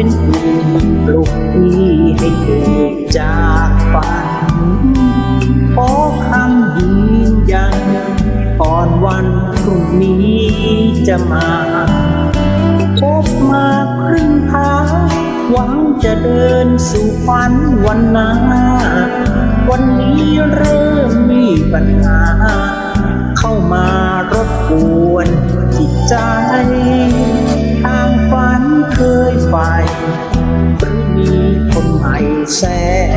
เป็นอื่นปลุกพี่ให้ตื่นจากฝันขอคำยืนยันก่อนวันพรุ่งนี้จะมาพบมาครึ่งทางหวังจะเดินสู่ฝันวันหน้า วันนี้เริ่มมีปัญหา เข้ามารบกวนจิตใจ แทร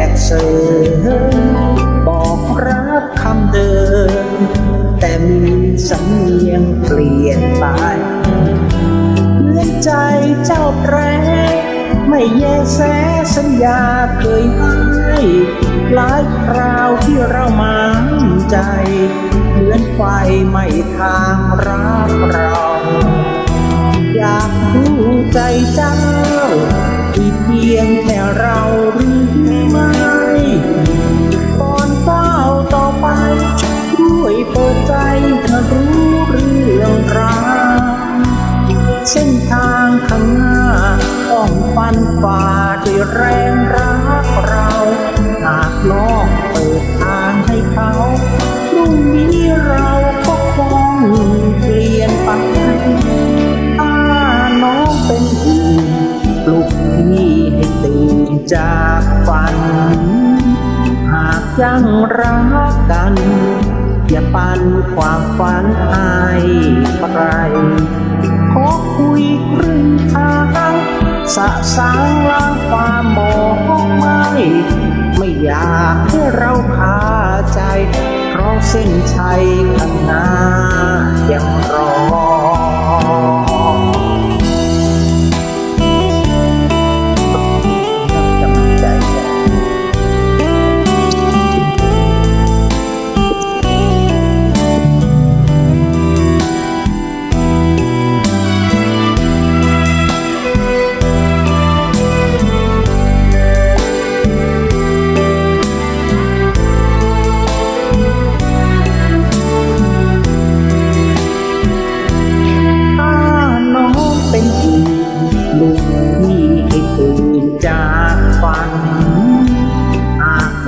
กเสริมบอกรักคำเดิม แต่มีสำเนียงเปลี่ยนไปเหมือนใจเจ้าแปรไม่แยแสสัญญาเคยให้หลายคราวที่เรามั่นใจ เหมือนไฟไม่ทางรักเราอยากรู้ใจเจ้าที่เพียงแค่เราหรื เส้นทางข้างหน้าต้องฟันฝ่าด้วยแรงรักเราหากลองเปิดทางให้เขาพรุ่งนี้เราก็คงเปลี่ยนไปถ้าน้องเป็นอื่นปลุกพี่ให้ตื่นจากฝัน หากยังรักกัน อย่าปันความฝันให้ใคร สะสางล้างความมองไม่ ไม่อยากให้เราคาใจ เพราะเส้นชัยข้างหน้ายังรอ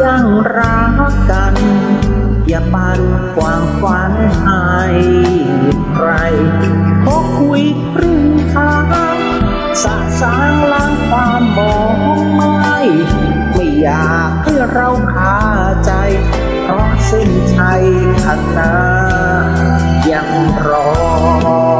ยังรักกัน อย่าปั่นความฝันให้ใครขอคุยครึ่งทางสะสางล้างความมองไม่ไม่อยากให้เราคาใจ เพราะเส้นชัยข้างหน้ายังรอ